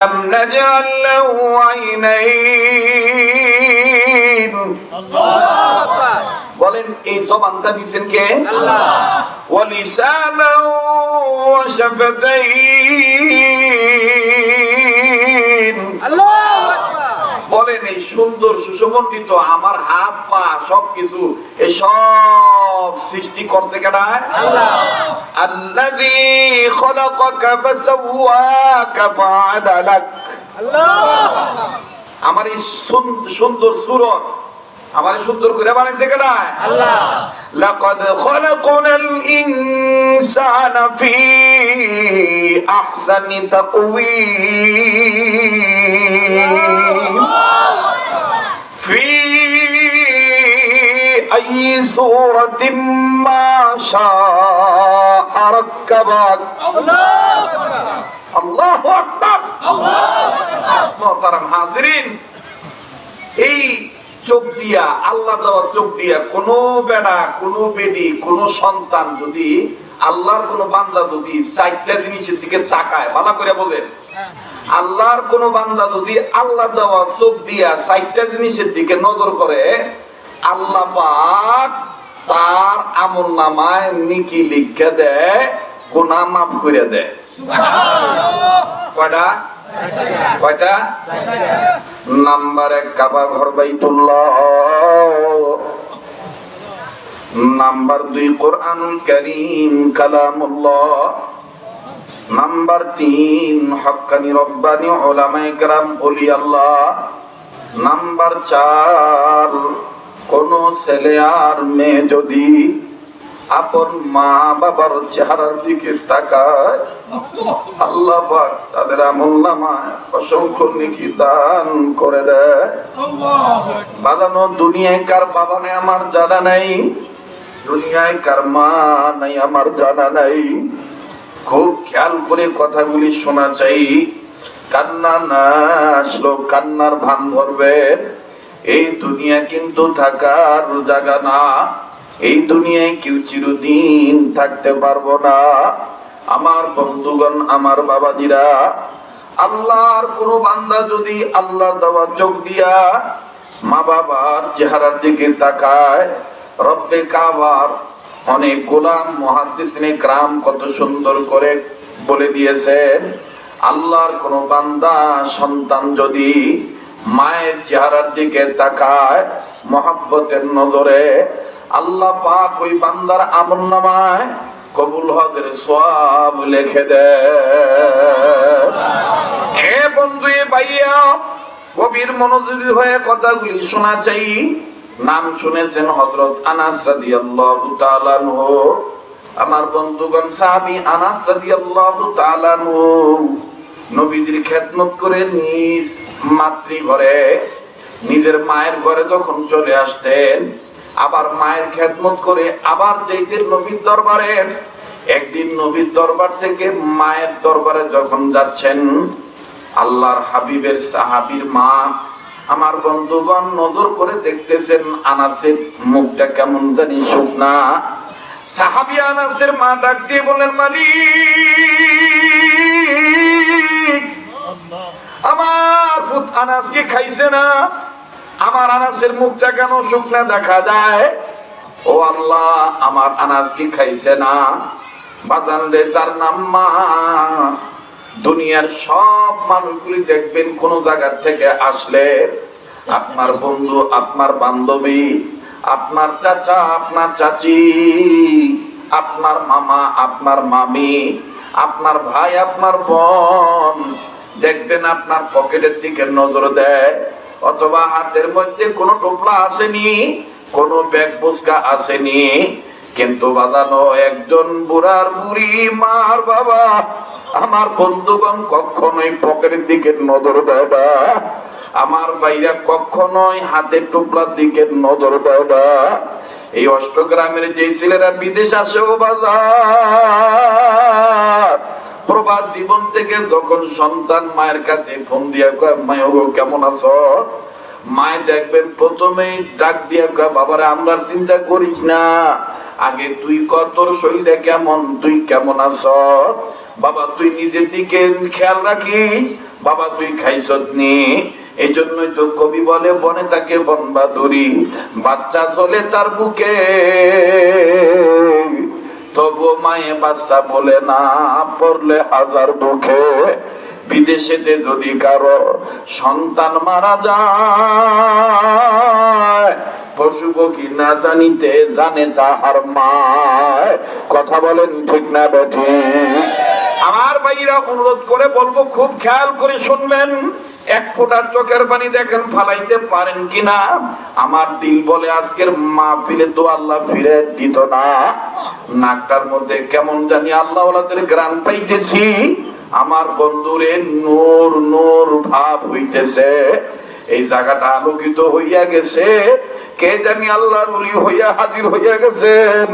ألم نجعل له عينين বলেন এই জবানটা দিচ্ছেন কে ولسانا وشفتين বলেন এই সুন্দর সুসমন্ডিত আমার হাত পা সবকিছু এসব সব সৃষ্টি করছে কেনা আমার এই সুন্দর সুরত আমার সুন্দর করে বানাইছে কেনা আহসানি তাকওয়িম ফি আই সূরাতিম মা শাআ আল্লাহু আকবার আল্লাহু আকবার। মুহতারাম হাজেরিন। এই চোখ দিয়া, আল্লাহ দেওয়ার চোখ দিয়া কোনো বেড়া কোনো বেদি কোনো সন্তান যদি আল্লাহর কোন বান্দা যদি চারটা জিনিসের দিকে তাকায় ভালো করে বলেন আল্লাহর কোন বান্দা যদি আল্লাহ দেওয়া চোখ দিয়া চারটা জিনিসের দিকে নজর করে আল্লাহ পাক তার আমল নামায় নিকি লিখে দেয় গোনা মাফ করে দেয়। কয়টা? কয়টা? নাম্বার এক কাবা ঘর বাইতুল্লাহ। নাম্বার দুই কোরআন করিম কালামুল্লাহ। নাম্বার তিন হক্কানি রব্বানি ওলামাই কেরাম ওলি আল্লাহ নাম্বার চার কোন ছেলে আর মেয়ে যদি আপন মা বাবার চেহারার দিকে তাকায় আল্লাহ পাক তাদের আমল নামায় অসংখ্য নেকি দান করে দেয়। বাদানো দুনিয়ায় কার বাবা নেই আমার জানা নাই। দুনিয়ায় কার মা নাই, আমার জানা নাই। খুব খেয়াল করে কথাগুলি শোনা চাই। কান্না না আসলো, কান্নার ভান ধরবে। এই দুনিয়া কিন্তু থাকার জায়গা না। এই দুনিয়ায় কেউ চিরদিন থাকতে পারব না। আমার বন্ধুগণ, আমার বাবাজিরা, আল্লাহর কোন বান্দা যদি আল্লাহর দেওয়া চোখ দিয়া মা বাবার চেহারার দিকে তাকায় রব্বে কাবার অনেক গোলাম মহাদিসিনে গ্রাম কত সুন্দর করে বলে দিয়েছেন, আল্লাহর কোন বান্দা সন্তান যদি মায়ের চেহারার দিকে তাকায় মহাব্বতের নজরে, আল্লাহ পাক ওই বান্দার আমল নামায় কবুল হজের সব লিখে দেয় হে বন্ধু ভাইয়া, গভীর মনোযোগী হয়ে কথাগুলি শোনা চাই। নাম শুনেছেন হজরত আনাস তাআলা আমার বন্ধুগণ, সাহাবী আনাস নবীজির খেদমত করে নিজ মাতৃঘরে, নিজের মায়ের ঘরে যখন চলে আসতেন, আবার মায়ের খেদমত করে আবার যেতেন নবীর দরবারে। একদিন নবীর দরবার থেকে মায়ের দরবারে যখন যাচ্ছেন, আল্লাহর হাবিবের সাহাবীর মা আমার বন্ধুগণ নজর করে দেখতেছেন আনাসের মুখটা কেমন জানি শুকনা। সাহাবি আনাসের মা ডাক দিয়ে বলেন মালিক, আমার পুত আনাসকে খাইছে না। আমার আনাসের মুখটা কেন শুকনা দেখা যায়? ও আল্লাহ, আমার আনাসকে খাইছে না। বাজান রে, তার নাম মা। দুনিয়ার সব মানুষগুলি দেখবেন কোন জায়গা থেকে আসলে আপনার বন্ধু, আপনার বান্ধবী, আপনার চাচা, আপনার চাচি, আপনার মামা, আপনার মামি, আপনার ভাই, আপনার বোন দেখবেন আপনার পকেটের দিকে নজর দেয়, অথবা হাতের মধ্যে কোনো টোপলা আসেনি, কোনো ব্যাগ বুসকা আসেনি। কিন্তু বাজানো একজন বুড়ার বুড়ি মার বাবা আমার বন্ধুগণ কখনোই পকেটের দিকে নজর না। আমার ভাইরা কখনোই হাতের টুকলার দিকে নজর না। এই অষ্টগ্রামের যে ছেলেরা বিদেশ আসে ও বাজার, প্রবাস জীবন থেকে যখন সন্তান মায়ের কাছে ফোন দিয়া মায় কেমন আছো? মায় দেখবেন প্রথমেই ডাক দিয়া বাবারে, আমরা চিন্তা করিস না। আগে তুই কত শরীরে কেমন, তুই কেমন আছ? বাবা, তুই নিজের দিকে খেয়াল রাখিস। বাবা, তুই খাইছত নি। এই জন্যই তো কবি বলে, বনে তাকে বনবাদুরি বাচ্চা চলে তার বুকে। তবু মায়ে বাচ্চা বলে না, পড়লে হাজার বুকে। বিদেশেতে যদি কারও সন্তান মারা যায় পশু পক্ষী না জানিতে জানে তাহার মায়? কথা বলেন ঠিক না বেঠে। আমার ভাইরা অনুরোধ করে বলব, খুব খেয়াল করে শুনবেন। এক ফোঁটা চোখের পানি দেখেন, ফালাইতে পারেন কিনা আমার দিল বলে আজকের মা ফিরে তো আল্লাহ ফিরে দিত না। নাকটার মধ্যে কেমন জানি আল্লাহ গ্রান পাইতেছি। আমার বন্ধুরে নূর নূর ভাব হইতেছে। এই জায়গাটা আলোকিত হইয়া গেছে। কে জানি আল্লাহর উলি হইয়া হাজির হইয়া গেছেন।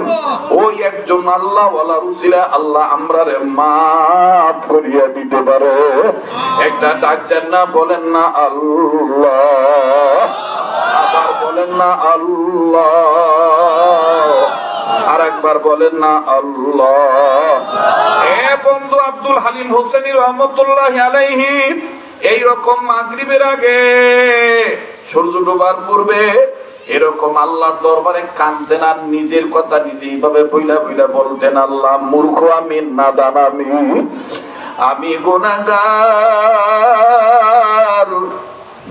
ওই একজন আল্লাহ ওয়ালা আল্লাহ আমরারে মাফ করিয়া দিতে পারে। একটা ডাক্তার না বলেন না আল্লাহ। আবার বলেন না আল্লাহ। একবার বলেন না আল্লাহ। এ বন্ধু আব্দুল হালিম হোসেনি রহমতুল্লাহ আলাইহি এই রকম মাগরিবের আগে, সূর্য ডোবার পূর্বে এরকম আল্লাহর দরবারে কাঁদতেন আর নিজের কথা নিজে এইভাবে বইলা বইলা বলতেন, আল্লাহ মূর্খ আমি, নাদান আমি আমি গুনাহগার।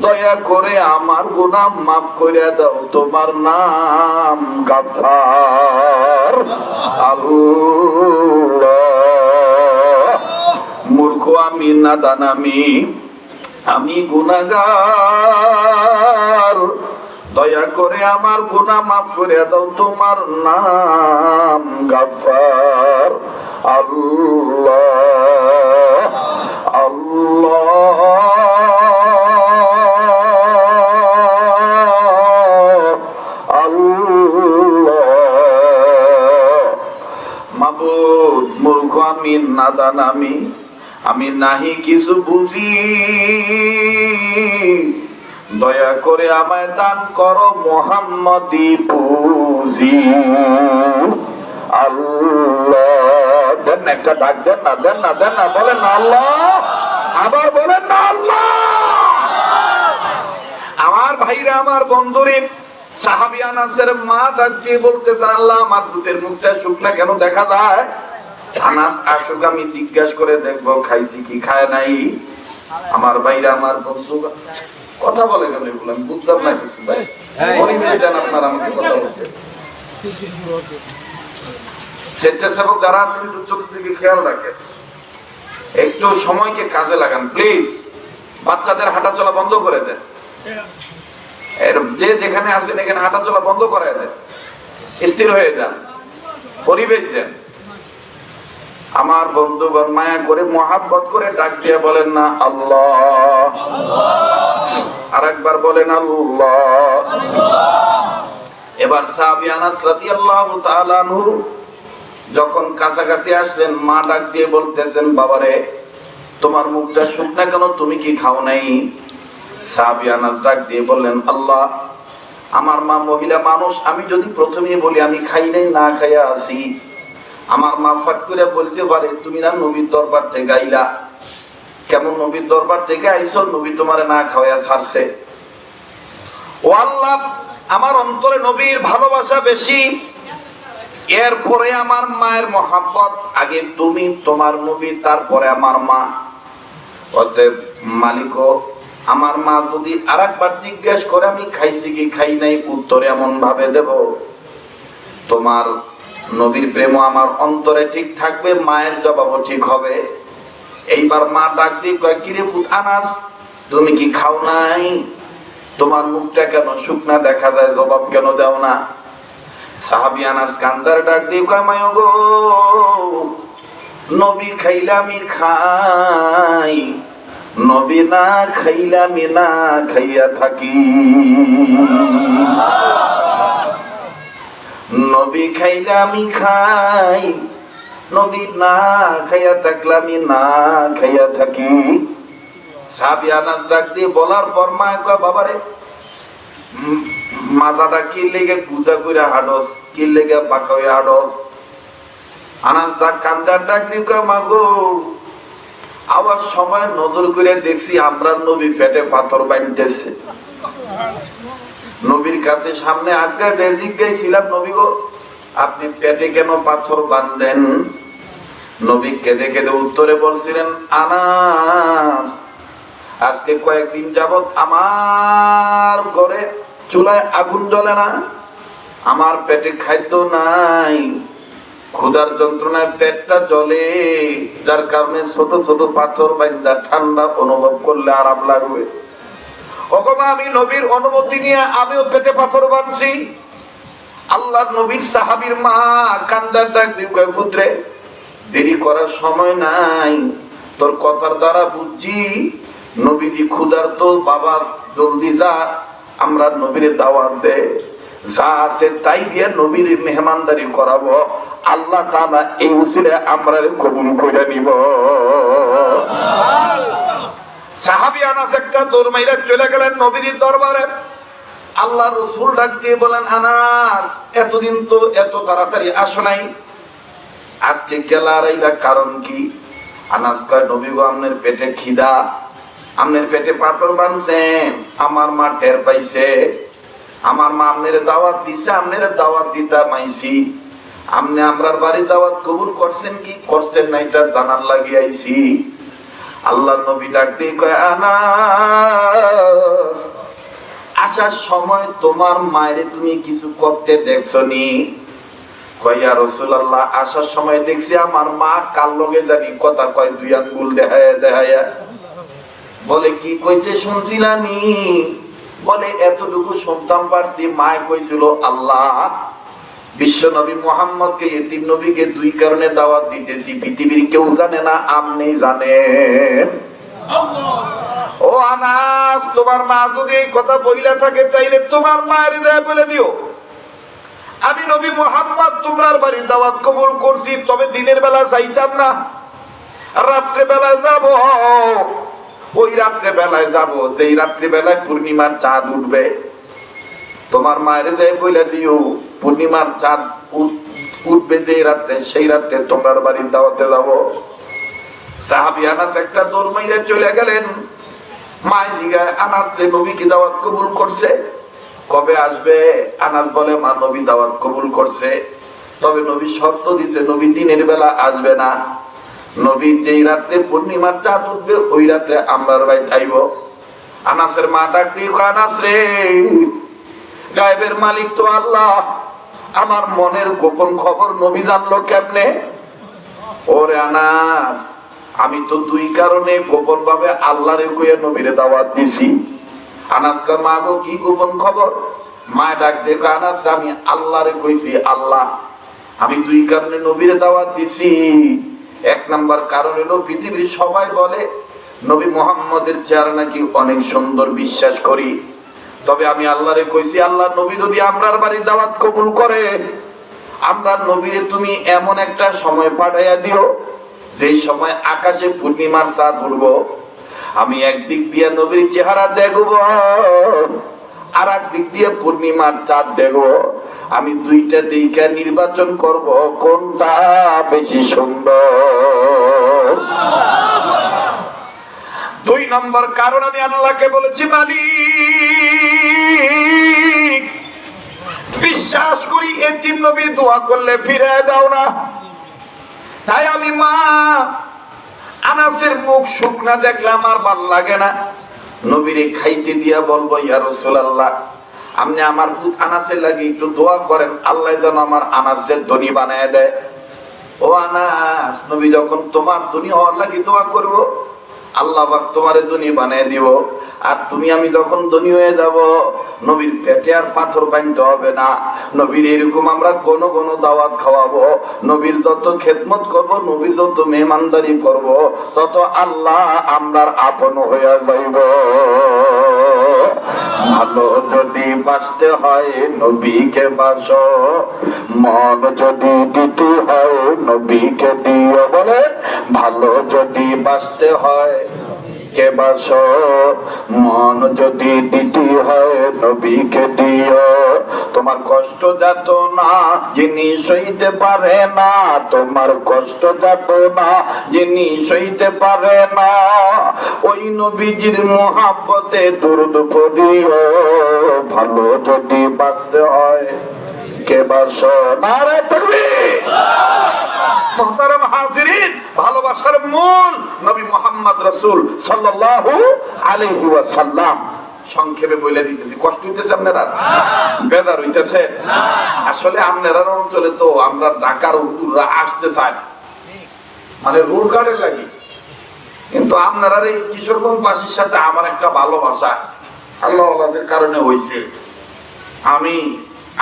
দয়া করে আমার গুনাহ মাফ করে দাও, তোমার নাম গাফার আল্লাহ। মূর্খ আমি, নাদান আমি আমি গুনাহগার। দয়া করে আমার গুনাহ মাফ করে দাও, তোমার নাম গাফার আল্লাহ। আল্লাহ। আমি নাদান আমি আমি নাহি কিছু বুঝি। দয়া করে আমায় দান করো মোহাম্মদি পুজি। আল্লাহ, দেন একটা ডাক দেন না দেন না দেন না, বলেন না আল্লাহ। আবার বলেন না আল্লাহ। আমার ভাইরা, আমার বন্ধুরে, সাহাবি আনাসের মা ডাক দিয়ে বলতেছেন, আল্লাহ, আমার দুধের মুখটা শুকনা কেন দেখা যায়? আনাস আসুক আমি জিজ্ঞাসা করে দেখব খাইছি কি খায় নাই। আমার ভাইরা আমার বন্ধু কথা বলে কেন এগুলো? আমি বুঝতাম না কিছু ভাই। দেন আপনার আমাকে কথা বলতে স্বেচ্ছাসেবক যারা আছেন একটু চতুর্দিকে খেয়াল রাখেন। একটু সময়কে কাজে লাগান প্লিজ বাচ্চাদের হাঁটা চলা বন্ধ করে দেন। এর যে যেখানে আছেন এখানে হাঁটা চলা বন্ধ করে দেন। স্থির হয়ে যান। পরিবেশ দেন। আমার বন্ধুগণ মায়া করে, মহাব্বত করে ডাক দিয়ে বলেন না, আল্লাহ। আর একবার বলেন, আল্লাহ। এবার সাহাবি আনাস যখন কাছাকাছি আসলেন, মা ডাক দিয়ে বলতেছেন, বাবারে, তোমার মুখটা শুকনা কেন? তুমি কি খাও নাই? সাহাবি আনাস ডাক দিয়ে বললেন, আল্লাহ, আমার মা মহিলা মানুষ, আমি যদি প্রথমেই বলি আমি খাই নাই, না খাইয়া আছি আমার মা ফাট করে বলতে পারে, তুমি না নবীর দরবার থেকে আইলা। কেমন নবীর দরবার থেকে আইছো? নবী তোমারে না খাওয়া ছাড়ছে। ও আল্লাহ আমার অন্তরে নবীর ভালোবাসা বেশি। এরপরে আমার মায়ের মহাব্বত, আগে তুমি, তোমার নবী, তারপরে আমার মা। অতএব মালিক আমার মা যদি আর একবার জিজ্ঞেস করে, আমি খাইছি কি খাই নাই? উত্তর এমন ভাবে দেব, তোমার নবীর প্রেম আমার অন্তরে ঠিক থাকবে, মায়ের জবাবও ঠিক হবে। এইবার মা ডাক দিয়ে কয়, কিরে পুত আনাস, তুমি কি খাও নাই? তোমার মুখটা কেন শুকনা দেখা যায়, জবাব কেন দাও না? সাহাবি আনাস কান্দার ডাক দিয়ে কয় মায় গো, নবী খাইলা খাইলামি খাই, নবী না খাইলা খাইলামি না খাইয়া থাকি। নবী খাইলে আমি খাই, নবী না খাইয়া থাকলে আমি না খাইয়া থাকি। সাহাবি আনাস ডাক দিয়ে বলার পর মা কয়, বাবারে মাথাটা কি লেগে গুজা করে হাডস কি লেগে বাঁকা হয়ে হাডস তার কান্দার ডাক দিয়ে কয়, মা গো, আবার সময় নজর করে দেখছি আমরা নবী পেটে পাথর বাঁধতেছে। নবীর কাছে সামনে আজ্ঞা দিয়ে জিজ্ঞাসিলাম নবী গো, আপনি পেটে কেন পাথর বাঁধলেন? নবী কেঁদে কেঁদে উত্তরে বলছিলেন, আনাস, আজকে কয়েকদিন যাবত আমার ঘরে চুলায় আগুন জ্বলে না? আমার পেটে খাদ্য নাই। ক্ষুধার যন্ত্রণায় পেটটা জ্বলে। যার কারণে ছোট ছোট পাথর বাইন্দা ঠান্ডা অনুভব করলে আরাম লাগবে। অগমা আমি নবীর অনুমতি নিয়ে আমিও পেটে পাথর বাঁধছি। আল্লাহ নবীর সাহাবীর মা কান্দার ডাক দিয়ে পুত্রে দেরি করার সময় নাই। তোর কথার দ্বারা বুঝছি, নবীজি ক্ষুধার তো বাবা জলদি যা, আমরা নবীর দাওয়াত দে। যা আছে তাই দিয়ে নবীর মেহমানদারি করাবো। আল্লাহ তাআলা এই উসিলে আমরা কবুল করে নিব। সাহাবি আনাস একটা দৌড় মাইরা চলে গেলেন নবীর দরবারে। আল্লাহ রসুল ডাক দিয়ে বলেন, আনাস, এতদিন তো এত তাড়াতাড়ি আসো নাই। আজকে গেলার এইটা কারণ কি? আনাস কয়, নবী আমনের পেটে খিদা। আমনের পেটে পাথর বানছেন আমার মা টের পাইছে। আমার মা আমনের দাওয়াত দিছে, আমনের দাওয়াত দিতা মাইছি। আমনে আমরার বাড়ি দাওয়াত কবুল করছেন কি? করছেন না, এটা জানার লাগি আইছি। আল্লাহ নবী ডাক কয়, আনাস, আসার সময় তোমার মায়েরে তুমি কিছু করতে দেখছ নি কইয়া রসুল্লাহ আসার সময় দেখছি আমার মা কাল লগে জানি কথা কয়, দুই আঙ্গুল দেখায় দেখায়। বলে, কি কইছে শুনছিলানি? বলে, এতটুকু শুনতাম পারছি, মায় কইছিল আল্লাহ বিশ্ব নবী মোহাম্মদকে, এতিম নবীকে দুই কারণে দাওয়াত দিতেছি। পৃথিবীর কেউ জানে না, আপনি জানেন। ও আনাস, তোমার মা যদি এই কথা বইলা থাকে চাইলে তোমার মায়ের দেয় বলে দিও। আমি নবী মোহাম্মদ তোমার বাড়ির দাওয়াত কবুল করছি, তবে দিনের বেলা যাইতাম না। রাত্রে বেলায় যাব। ওই রাত্রে বেলায় যাব, যেই রাত্রে বেলায় পূর্ণিমার চাঁদ উঠবে। তোমার মায়ের দেয় বইলা দিও। পূর্ণিমার চাঁদ উঠ- উঠবে যেই রাত্রে, সেই রাত্রে তোমার বাড়ির দাওয়াতে যাব। সাহাবি আনাস একটা দৌড় চলে গেলেন। রে নবী কি দাওয়াত কবুল করছে। কবে আসবে? বলে, মা, নবী দাওয়াত কবুল করছে। তবে দিছে, নবী দিনের বেলা আসবে না। যেই রাত্রে পূর্ণিমার চাঁদ উঠবে, ওই রাত্রে আমরার ভাই আইব। আনাসের মা ডাক দিয়ে আনাস রে, গায়েবের মালিক তো আল্লাহ। আমার মনের গোপন খবর নবী জানলো কেমনে? ওরে আনাস, আমি তো দুই কারণে গোপন ভাবে আল্লাহরে কইয়া নবীরে দাওয়াত দিছি। আনাসকা মা গো, কি গোপন খবর? মা ডাক দেখো আনাস আমি আল্লাহরে কইছি, আল্লাহ। আমি দুই কারণে নবীরে দাওয়াত দিছি। এক নাম্বার কারণ হলো, পৃথিবীর সবাই বলে, নবী মোহাম্মদের চেহারা নাকি অনেক সুন্দর, বিশ্বাস করি। তবে আমি আল্লাহরে কইছি, আল্লাহ নবী যদি আমরার বাড়ি দাওয়াত কবুল করে, আমরা নবীরে তুমি এমন একটা সময় পাঠাইয়া দিও, যেই সময় আকাশে পূর্ণিমার চাঁদ উঠবো। আমি একদিক দিয়ে নবীর চেহারা দেখব, আর এক দিক দিয়ে পূর্ণিমার চাঁদ দেখব। আমি দুইটা দিকে নির্বাচন করব, কোনটা বেশি সুন্দর? দুই নম্বর কারণ আমি আল্লাহকে বলেছি, মালিক, বিশ্বাস করি এতিম নবী দোয়া করলে ফিরে দাও না। তাই আমি মা, আনাসের মুখ শুকনা দেখলে আমার ভালো লাগে না। নবীরে খাইতে দিয়া বলব, ইয়া রাসূলুল্লাহ, আপনি আমার আনাসের লাগে একটু দোয়া করেন, আল্লাহ যেন আমার আনাসের ধনী বানায় দেয়। ও আনাস, নবী যখন তোমার ধনী হওয়ার লাগি দোয়া করব আল্লাহ তোমারে ধনী বানিয়ে দিব। আর তুমি আমি যখন ধনী হয়ে যাব, নবীর পেটে আর পাথর বানতে হবে না। নবীর এরকম আমরা কোন কোন দাওয়াত খাওয়াবো। নবীর যত খেদমত করব, নবীর যত মেহমানদারি করব, তত আল্লাহ আমরার আপন হইয়া যাইব। ভালো যদি বাঁচতে হয় নবীকে বাস। মন যদি দিতে হয় নবীকে দিও বলে। ভালো যদি বাঁচতে হয় কে বাস মন যদি দিতে হয় নবীকে দিও তোমার কষ্ট যাত না, যিনি সইতে পারে না। তোমার কষ্ট যাত না, যিনি সইতে পারে না। ওই নবীজির মহাব্বতে দুরুদ পড়িও। ভালো যদি বাঁচতে হয়, কে বাস নারে তাকবীর! মোহতারাম হাজিরিন ভালোবাসার মূল নবী মোহাম্মদ রসুল সাল্লাল্লাহু আলাইহি ওয়াসাল্লাম। সংক্ষেপে বলে দিতেছি কষ্ট হইতেছে আপনারা? বেদার হইতেছে? আসলে আপনারা অঞ্চলে তো আমরা ঢাকার হুজুররা আসতে চাই মানে রোড গার্ডের লাগি। কিন্তু আপনারা এই কিশোরগঞ্জবাসীর সাথে আমার একটা ভালোবাসা। আল্লাহ কারণে হয়েছে আমি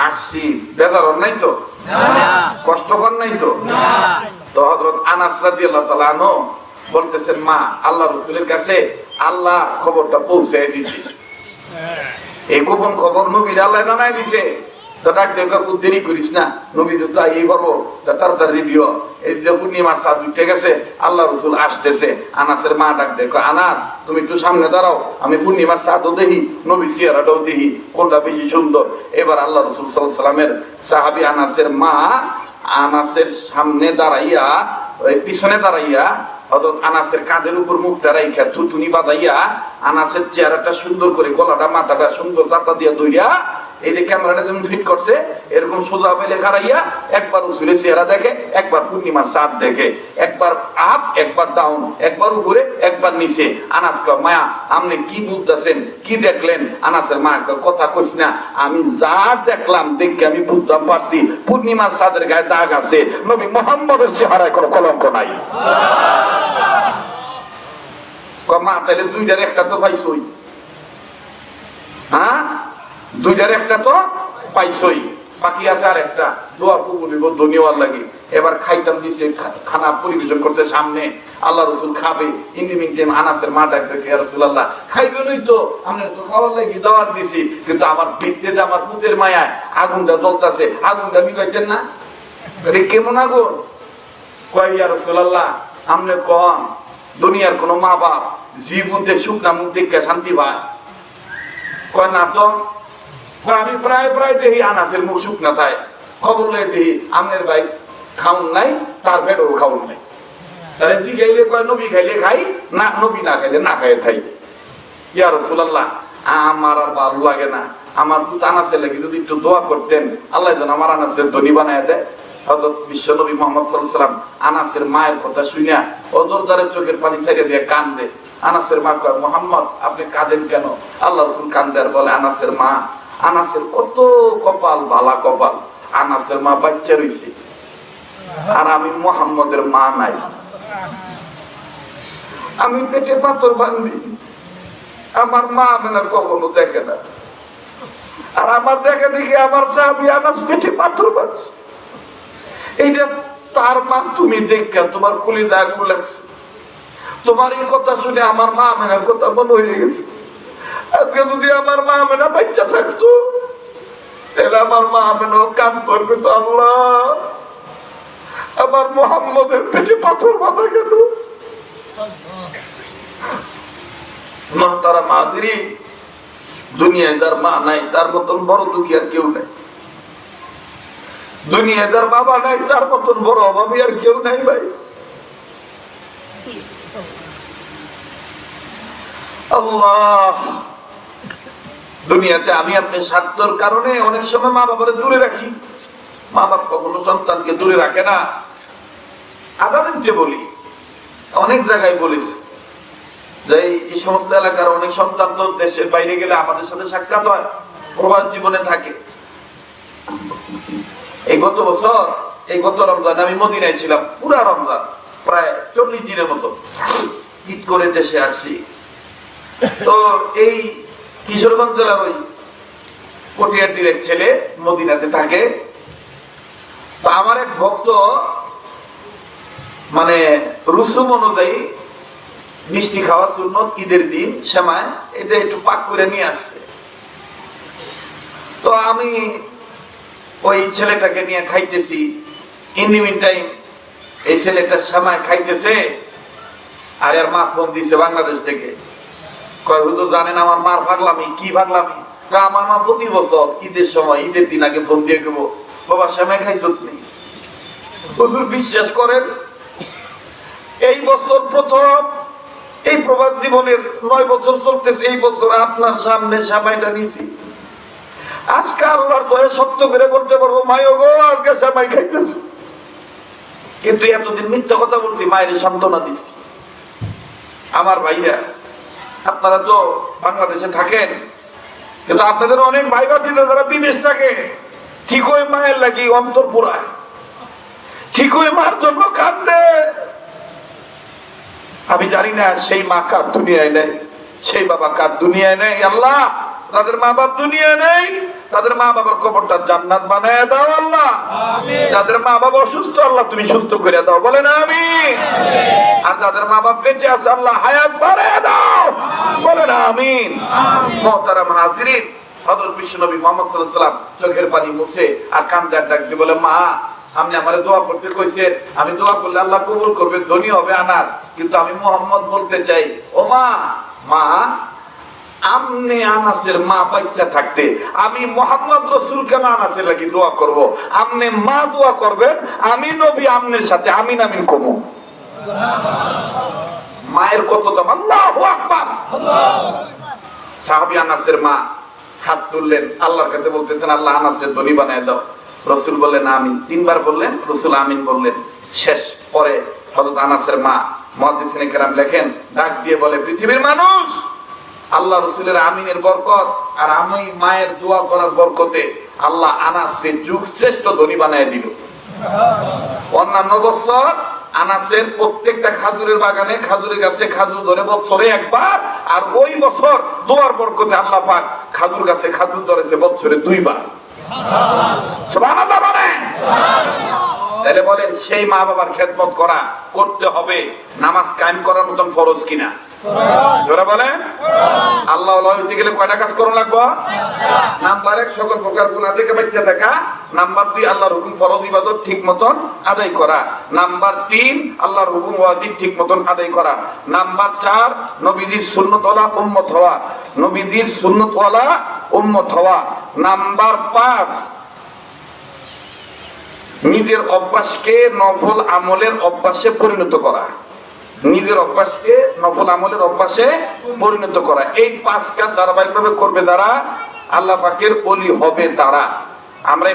আসছি। বেদার নাই তো? কষ্টকর নাই তো? তো হজরত আনাস রাদিয়াল্লাহু তালা আনহু বলতেছেন মা আল্লাহ রসুলের কাছে আল্লাহ খবরটা পৌঁছে দিছে। এই গোপন খবর নবীর আল্লাহ জানাই দিছে। আল্লাহ রসুল আনাসের মা সাহাবি আনাসের মা, আনাসের সামনে দাঁড়াইয়া পিছনে দাঁড়াইয়া, হযরত আনাসের কাঁধের উপর মুখটা রাইখা থুতুনি বাঁধাইয়া, আনাসের চেহারাটা সুন্দর করে, গলাটা, মাথাটা সুন্দর চাপা দিয়া দইয়া এই যে ক্যামেরাটা যেমন ফিট করছে, এরকম সোজা পেলে খারাইয়া একবার উসুলে চেহারা দেখে, একবার পূর্ণিমার চাঁদ দেখে। একবার আপ একবার ডাউন একবার উপরে, একবার নিচে। আনাস মায়া, আপনি কি বুঝতেছেন? কি দেখলেন? আনাসের মা কথা কইস না, আমি যা দেখলাম দেখে আমি বুঝতে পারছি। পূর্ণিমার চাঁদের গায়ে দাগ আছে। নবী মোহাম্মদের চেহারায় কোনো কলঙ্ক নাই। মা তাহলে দুইটার একটা তো পাইছই। হ্যাঁ? দুইটার একটা তো পাইছই, বাকি আছে আর একটা দোয়া কবুলিব ধন্যবাদ লাগে। এবার খাইতাম দিছে খানা পরিবেশন করতে সামনে। আল্লাহ রসুল খাবে। ইন্দি মিংটেম আনাসের মা ডাকবে কে রসুল্লাহ খাইবে নই তো? আমরা তো খাওয়ার লাগি, দাওয়াত দিছি। কিন্তু আমার পেটতে আমার পুতের মায়ায় আগুনটা জ্বলতাছে, আগুনটা নিবাইতেন না? আরে, কেমন আগুন? কয়, ইয়া রসুল্লাহ আমনে কন দুনিয়ার কোন মা বাপ জীবনতে সুখ না মুখ দেখে শান্তি পায়। কয়, না তো? আমি প্রায় প্রায় দেখি আনাসের মুখ শুকনা তাই। খবর লয়ে দেখি আমনের ভাই খাউন নাই, তার পেটও খাউন নাই। তাহলে জি খাইলে কয়, নবী খাইলে খাই, না, নবী না খাইলে না খাইয়ে খাই ইয়া রাসূলুল্লাহ, আমার আর ভালো লাগে না। আমার পুত আনাসের লাগি যদি একটু দোয়া করতেন, আল্লাহ যেন আমার আনাসের ধনী বানায় দেয়। হযরত বিশ্বনবী মুহাম্মদ সাল্লাম আনাসের মায়ের কথা শুনিয়া অজরদারের চোখের পানি ছেড়ে দিয়ে কান্দে। আনাসের মা কয়, মোহাম্মদ, আপনি কাঁদেন কেন? আল্লাহ রসুল কান্দে আর বলে, আনাসের মা আনাসের কত কপাল ভালা কপাল। আনাসের মা বাচ্চা রইছে। আর আমি মোহাম্মদের মা নাই। আমি পেটে পাথর বান্ধি। আমার মা মেনা কখনো দেখে না। আর আমার দেখে দেখে আমার স্বামী আনাস পেটে পাথর বাঁধছে। এইটা তার মা, তুমি দেখে তোমার কুলি দাগ লাগছে তোমার এই কথা শুনে আমার মা মেনার কথা মনে হয়ে গেছে। আজকে যদি আমার মা মেনা বাচ্চা থাকতো, তাহলে আমার মা মেনা কান করবে তো আল্লাহ। আমার মোহাম্মদের পেটে পাথর বাঁধা গেল। মা নাই, তার মতন বড় আর কেউ নাই। যার বাবা নাই, তার মতন বড় অভাবী আর কেউ নাই ভাই। আল্লাহ। দুনিয়াতে আমি আপনি স্বার্থর কারণে অনেক সময় মা বাবারে দূরে রাখি। মা বাপ কখনো সন্তানকে দূরে রাখে না। আগামীতে বলি, অনেক জায়গায় বলেছি। যে এই- সমস্ত এলাকার অনেক সন্তান তো দেশের বাইরে গেলে আমাদের সাথে সাক্ষাৎ হয়, প্রবাস জীবনে থাকে। এই গত বছর, এই গত রমজান আমি মদিনায় ছিলাম, পুরা রমজান, প্রায় চল্লিশ দিনের মতো। ঈদ করে দেশে আসছি তো এই কিশোরগঞ্জ জেলার ওই পটিয়ার দিলের ছেলে মদিনাতে থাকে। তো আমার এক ভক্ত মানে রুসুম অনুযায়ী মিষ্টি খাওয়া শূন্য ঈদের দিন সেমায় এটা একটু পাক করে নিয়ে আসছে। তো আমি ওই ছেলেটাকে নিয়ে খাইতেছি। ইন দি মিন টাইম এই ছেলেটা সেমায় খাইতেছে, আর এর মা ফোন দিছে বাংলাদেশ থেকে। কয়, হুজুর জানেন আমার মার ভাগলামি, কি ভাগলামি? আমার মা প্রতি বছর ঈদের সময়, ঈদের দিন আগে ফোন দিয়ে দেবো। বাবা শ্যামাই খাইছ নেই। হুজুর বিশ্বাস করেন, এই বছর প্রথম, এই প্রবাস জীবনের নয় বছর চলতেছে, এই বছর আপনার সামনে সামাইটা নিছি। আজকে আল্লাহর দয়ে সত্য করে বলতে পারব, মায়ো গো, আজকে সামাই খাইতেছে। কিন্তু এতদিন মিথ্যা কথা বলছি, মায়ের সান্ত্বনা দিছি। আমার ভাইরা আপনারা তো বাংলাদেশে থাকেন। কিন্তু আপনাদের অনেক ভাই বাতিরা যারা বিদেশ থাকে। ঠিক ওই মায়ের লাগি অন্তর পুরায়। ঠিক ওই মার জন্য কান্দে আমি জানি না সেই মা কার দুনিয়ায় নেই সেই বাবা কার দুনিয়ায় নেই। আল্লাহ তাদের মা বাপ দুনিয়ায় নেই। তাদের মা বাবার কবরটা জান্নাত বানায় দাও আল্লাহ। যাদের মা বাবা অসুস্থ আল্লাহ তুমি সুস্থ করে দাও। বলে না আমি আর যাদের মা বাপ বেঁচে আছে আল্লাহ হায়াত বাড়ায় দাও। বলে না আমিন। মহতারাম হাজিরিন নবী মুহাম্মদ সাল্লাল্লাহু চোখের পানি মুছে আর কান্দার ডাক বলে মা, আপনি আমারে দোয়া করতে কইছে আমি দোয়া করলে আল্লাহ কবুল করবে, ধনী হবে আনার। কিন্তু আমি মোহাম্মদ বলতে চাই, ও মা মা, আমনে আনাসের মা বাচ্চা থাকতে আমি মোহাম্মদ রসুল কেন আনাসের লাগি দোয়া করব? আমনে মা দোয়া করবেন, আমি নবী আমনের সাথে আমিন আমিন কমু মায়ের কত দাম আল্লাহু আকবার। সাহাবী আনাসের মা হাত তুললেন, আল্লাহর কাছে বলতেছেন, আল্লাহ আনাসের ধনী বানায় দাও। রসুল বললেন, আমিন। তিনবার বললেন, রসুল আমিন বললেন। শেষ, পরে হযরত আনাসের মা মুহাদ্দিসিনে কেরাম লেখেন, ডাক দিয়ে বলে, পৃথিবীর মানুষ, আল্লাহ রসুলের আমিনের বরকত আর আমি মায়ের দোয়া করার বরকতে আল্লাহ আনাসকে যুগ শ্রেষ্ঠ ধনী বানায় দিল। অন্যান্য বছর আনাসের প্রত্যেকটা খাজুরের বাগানে খাজুরের গাছে খাজুর ধরে বছরে একবার, আর ওই বছর দোয়ার বরকতে আল্লাহ পাক খাজুর গাছে খাজুর ধরেছে বছরে দুইবার। সুবহানাল্লাহ বলেন। তাহলে বলেন সেই মা বাবার খেদমত করা করতে হবে নামাজ কায়েম করার মতন ফরজ কিনা? জোরে বলেন। আল্লাহ হইতে গেলে কয়টা কাজ লাগবো? নাম্বার এক সকল প্রকার গুণা থেকে বাঁচতে থাকা। নাম্বার দুই আল্লাহর হুকুম ফরজ ইবাদত ঠিক মতন আদায় করা। নাম্বার তিন আল্লাহর হুকুম ওয়াজিব ঠিক মতন আদায় করা। নাম্বার চার নবীজির সুন্নতওয়ালা উম্মত হওয়া। নবীজির সুন্নতওয়ালা উম্মত হওয়া। নাম্বার পাঁচ নিজের অভ্যাসকে নফল আমলের অভ্যাসে পরিণত করা। নিজের অভ্যাসকে নফল আমলের অভ্যাসে পরিণত করা। এই পাঁচ কাজ ধারাবাহিকভাবে করবে তারা আল্লাহ পাকের অলি হবে তারা। আমরা এই